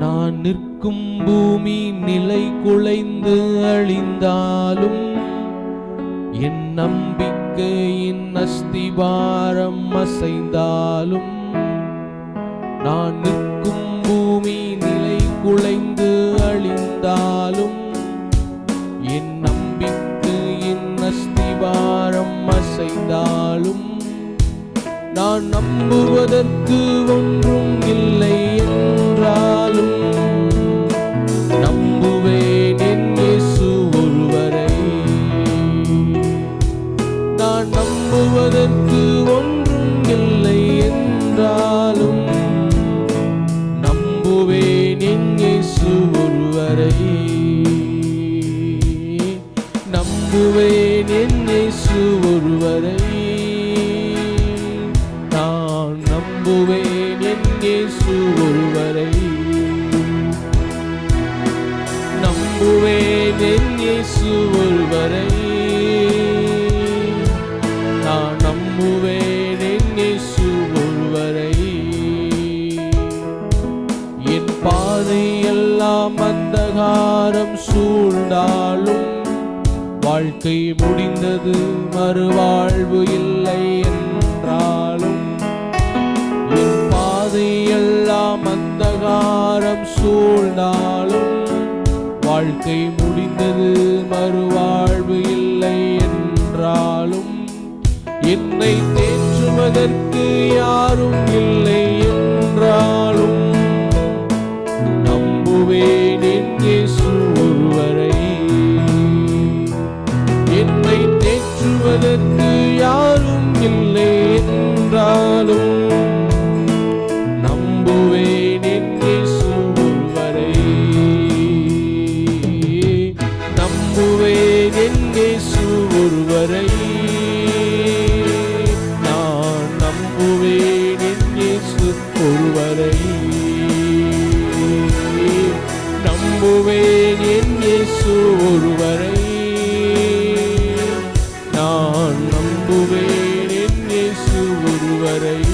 நான் நிற்கும் பூமி நிலை குலைந்து அழிந்தாலும் என் நம்பிக்கையின் அஸ்திபாரம் அசைந்தாலும் நான் நிற்கும் பூமி நிலை குலைந்து அழிந்தாலும் என் நம்பிக்கையின் அஸ்திபாரம் அசைந்தாலும் நான் நம்புவதற்கு ஒன்று நம்புவதற்கு ஒன்றும் இல்லை என்றாலும் நம்புவேன் என் இயேசு ஒருவரை. நம்புவேன் என் இயேசு ஒருவரை. நான் நம்புவேன் என் இயேசு ஒருவரை. நம்புவேன் என் இயேசு ஒருவரை பாதையெல்லாம் அந்தகாரம் சூழ்ந்தாலும் வாழ்க்கை முடிந்தது மறுவாழ்வு இல்லை என்றாலும் என் பாதையெல்லாம் அந்தகாரம் சூழ்ந்தாலும் வாழ்க்கை முடிந்தது மறுவாழ்வு இல்லை என்றாலும் என்னை தேற்றுவதற்கு யாரும் இல்லை. தேற்றுவதற்கு யாரும் இல்லை என்றாலும் நம்புவேன் என் இயேசு ஒருவரை நம்புவேன் எங்கே இயேசு ஒருவரை You.